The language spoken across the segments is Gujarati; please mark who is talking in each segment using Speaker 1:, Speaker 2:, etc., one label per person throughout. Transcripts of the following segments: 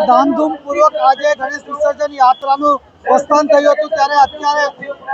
Speaker 1: ધામધૂમપૂર્વક આજે ગણેશ વિસર્જન યાત્રાનું પ્રસ્થાન થયું હતું. ત્યારે અત્યારે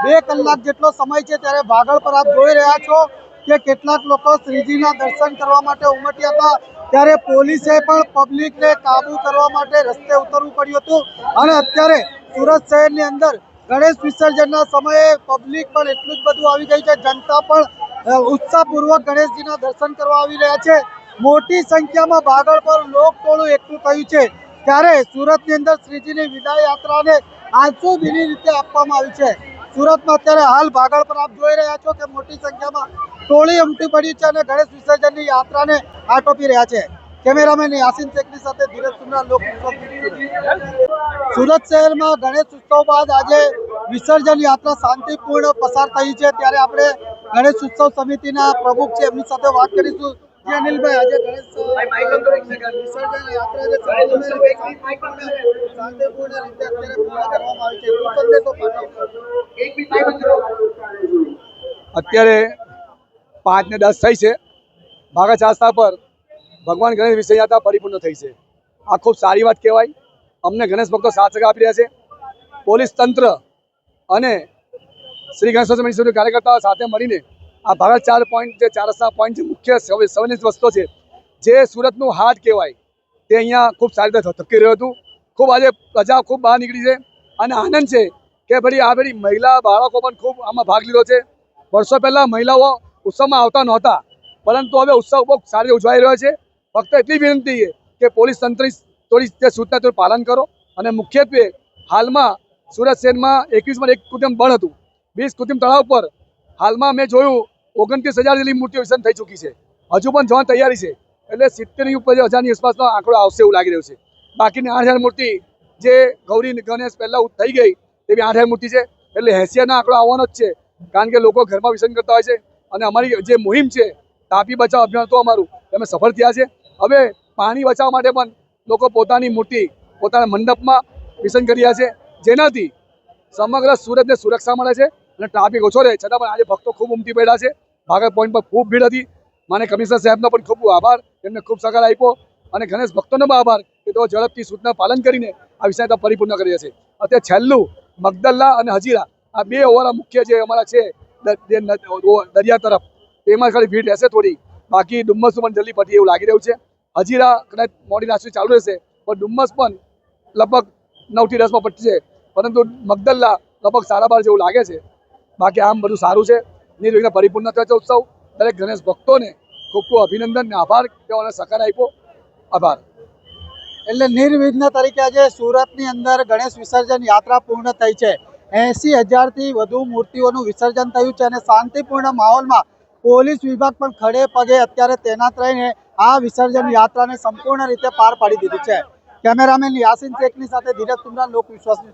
Speaker 1: બે કલાક જેટલો સમય છે ત્યારે ભાગળ પર આપ જોઈ રહ્યા છો કે કેટલાક લોકો શ્રીજીના દર્શન કરવા માટે ઉમટ્યા હતા. ત્યારે પોલીસે પણ પબ્લિકને કાબુ કરવા માટે રસ્તે ઉતરવું પડ્યું હતું. અને અત્યારે સુરત શહેરની અંદર ગણેશ વિસર્જનના સમયે પબ્લિક પણ એટલું જ બધું આવી ગઈ છે. જનતા પણ ઉત્સાહપૂર્વક ગણેશજીના દર્શન કરવા આવી રહ્યા છે. મોટી સંખ્યામાં ભાગળ પર લોકટોળું એકઠું થયું છે. ત્યારે સુરતની અંદર શ્રીજીની વિદાય યાત્રાને આંસુભીની રીતે આપવામાં આવી છે. સુરતમાં અત્યારે હાલ ભાગળ પર આપ જોઈ રહ્યા છો કે મોટી સંખ્યામાં ટોળી ઉમટી પડી છે અને ગણેશ વિસર્જનની યાત્રાને આટોપી રહ્યા છે. કેમેરામેન યાસીન શેખની સાથે ધીરજ સુમરા લોક સુરત શહેરમાં ગણેશ ઉત્સવ બાદ આજે વિસર્જન યાત્રા શાંતિપૂર્ણ પસાર થઈ છે. ત્યારે આપણે ગણેશ ઉત્સવ સમિતિના પ્રમુખ છે, એમની સાથે વાત કરીશું. અનિલભાઈ આજે શાંતિપૂર્ણ રીતે અત્યારે પૂર્ણ કરવામાં આવી છે. સંદેશો
Speaker 2: અત્યારે પાંચ ને દસ થઈ છે. ભાગા ચાસ્તા પર ભગવાન ગણેશ વિસર્જન યાત્રા પરિપૂર્ણ થઈ છે. આ ખૂબ સારી વાત કહેવાય. અમને ગણેશ ભક્તો સાથ સહકાર આપી રહ્યા છે. પોલીસ તંત્ર અને શ્રી ગણેશ કાર્યકર્તાઓ સાથે મળીને આ ભારત ચાર પોઈન્ટ જે ચાર રસ્તા પોઈન્ટ જે મુખ્ય સંવેદનશીલ વસ્તુ છે, જે સુરતનું હાર્ટ કહેવાય, તે અહીંયા ખૂબ સારી રીતે ધબકી રહ્યું હતું. ખૂબ આજે પ્રજા ખૂબ બહાર નીકળી છે અને આનંદ છે કે ભાઈ આ બધી મહિલા બાળકો પણ ખૂબ આમાં ભાગ લીધો છે. વર્ષો પહેલાં મહિલાઓ ઉત્સવમાં આવતા નહોતા, પરંતુ હવે ઉત્સવ બહુ સારી ઉજવાઈ રહ્યો છે. ફક્ત એટલી વિનંતી છે કે પોલીસ તંત્ર થોડી જે સૂચના થોડી પાલન કરો અને મુખ્યત્વે હાલમાં સુરત શહેરમાં એકવીસમાં એક કુટુંબ બળ હતું. વીસ કુટુંબ તળાવ પર હાલમાં મેં જોયું ઓગણત્રીસ હજાર જેટલી મૂર્તિઓ વિસર્જન થઈ ચૂકી છે. હજુ પણ જવાની તૈયારી છે. એટલે સિત્તેરની ઉપર હજારની આસપાસનો આંકડો આવશે એવું લાગી રહ્યું છે. બાકીની આઠ હજાર મૂર્તિ જે ગૌરી, ગણેશ પહેલાં થઈ ગઈ તેવી આઠ હજાર મૂર્તિ છે. એટલે એસી આંકડો આવવાનો જ છે. કારણ કે લોકો ઘરમાં વિસર્જન કરતા હોય છે. અને અમારી જે મુહિમ છે, તાપી બચાવ અભિયાન તો અમારું અમે સફળ થયા છે. હવે પાણી બચાવવા માટે પણ લોકો પોતાની મૂર્તિ પોતાના મંડપમાં વિસર્જન કરી રહ્યા છે. જેનાથી સમગ્ર સુરતને સુરક્ષા મળે છે અને ટ્રાફિક ઓછો રહે. છતાં પણ આજે ભક્તો ખૂબ ઉમટી પડ્યા છે. ભાગળ પોઈન્ટ પર ખૂબ ભીડ હતી. મને કમિશનર સાહેબનો પણ ખૂબ આભાર. એમને ખૂબ સહકાર આપ્યો અને ગણેશ ભક્તોનો પણ આભાર કે તેઓ ઝડપથી સૂચના પાલન કરીને આ વિષય પરિપૂર્ણ કરી છે. અત્યારે છેલ્લું મગદલ્લા અને હજીરા, આ બે ઓવરા મુખ્ય જે અમારા છે દરિયા તરફ, તેમાં ખાલી ભીડ રહેશે થોડી. બાકી ડુમ્મસનું પણ જલ્દી પતી એવું લાગી રહ્યું છે. હજીરા કદાચ મોડી રાત ચાલુ રહેશે, પણ ડુમ્મસ પણ લગભગ નવથી દસમાં પટશે. પરંતુ મગદલ્લા લગભગ સાડા બાર જેવું લાગે છે. બાકી આમ બધું સારું છે. નિર્વિઘ્ન પરિપૂર્ણ થયો ઉત્સવ. દરેક ગણેશ ભક્તોને ખૂબ ખૂબ અભિનંદન ને આભાર તેઓને સહકાર આપ્યો. આભાર.
Speaker 1: એટલે નિર્વિઘ્ન તરીકે આજે સુરતની અંદર ગણેશ વિસર્જન યાત્રા પૂર્ણ થઈ છે. એસી હજારથી વધુ મૂર્તિઓનું વિસર્જન થયું છે અને શાંતિપૂર્ણ માહોલમાં પોલીસ વિભાગ પણ ખડે પગે અત્યારે તૈનાત રહીને આ વિસર્જન યાત્રાને સંપૂર્ણ રીતે પાર પાડી દીધી છે. કેમેરામેન યાસીન શેખની સાથે ધીરજ તુમરા લોક વિશ્વાસની